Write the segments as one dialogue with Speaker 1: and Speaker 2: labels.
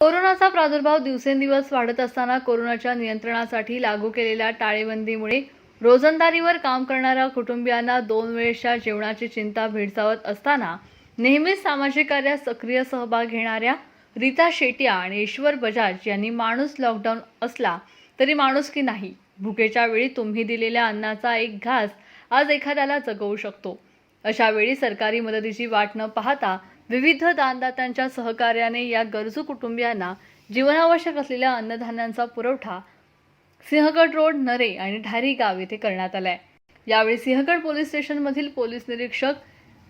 Speaker 1: कोरोनाचा प्रादुर्भाव दिवसेंदिवस वाढत असताना कोरोनाच्या नियंत्रणासाठी लागू केलेल्या टाळेबंदीमुळे रोजंदारीवर काम करणाऱ्या कुटुंबियांना दोन वेळेच्या जेवणाची चिंता भेडसावत असताना नेहमीच सामाजिक कार्यात सक्रिय सहभाग घेणाऱ्या रीता शेटिया आणि ईश्वर बजाज यांनी माणूस लॉकडाऊन असला तरी माणूस की नाही? भुकेच्या वेळी तुम्ही दिलेल्या अन्नाचा एक घास आज एखाद्याला जगवू शकतो. अशा वेळी सरकारी मदतीची वाट न पाहता विविध दानदात्यांच्या सहकार्याने या गरजू कुटुंबियांना जीवनावश्यक असलेल्या अन्नधान्यांचा पुरवठा सिंहगड रोड नरे आणि ढारी गाव येथे करण्यात आलाय. यावेळी सिंहगड पोलीस स्टेशनमधील पोलीस निरीक्षक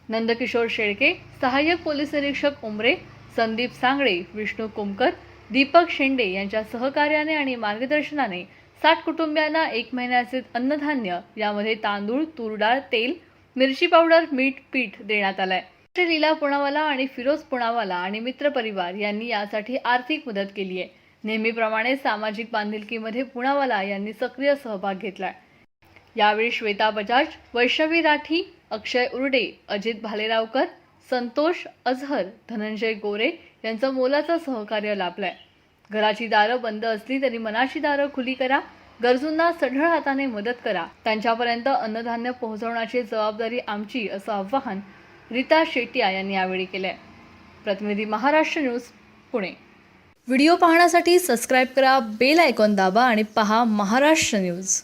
Speaker 1: नंदकिशोर शेळके सहाय्यक पोलीस निरीक्षक उमरे संदीप सांगळे विष्णू कुमकर दीपक शेंडे यांच्या सहकार्याने आणि मार्गदर्शनाने साठ कुटुंबियांना एक महिन्याचे अन्नधान्य यामध्ये तांदूळ तूर डाळ तेल मिरची पावडर मीठ पीठ देण्यात आलाय. आहे लीला पुणावाला आणि फिरोज पुणावाला आणि मित्र परिवार यांनी यासाठी आर्थिक मदत केली आहे. नेहमीप्रमाणे सामाजिक बांधिलकीमध्ये पुणावाला यांनी सक्रिय सहभाग घेतला यावेळी श्वेता बजाज वैष्णवी राठी अक्षय उर्डे अजित भालेरावकर संतोष अझहर धनंजय गोरे यांचं मोलाचं सहकार्य लाभलंय. घराची दारं बंद असली तरी मनाची दारं खुली करा. गरजूंना सढळ हाताने मदत करा. त्यांच्यापर्यंत अन्नधान्य पोहोचवण्याची जबाबदारी आमची असं आवाहन रीता शेटिया यांनी यावेळी केल्या. प्रतिनिधी महाराष्ट्र न्यूज पुणे. व्हिडिओ पाहण्यासाठी सबस्क्राईब करा बेल आयकॉन दाबा आणि पहा महाराष्ट्र न्यूज.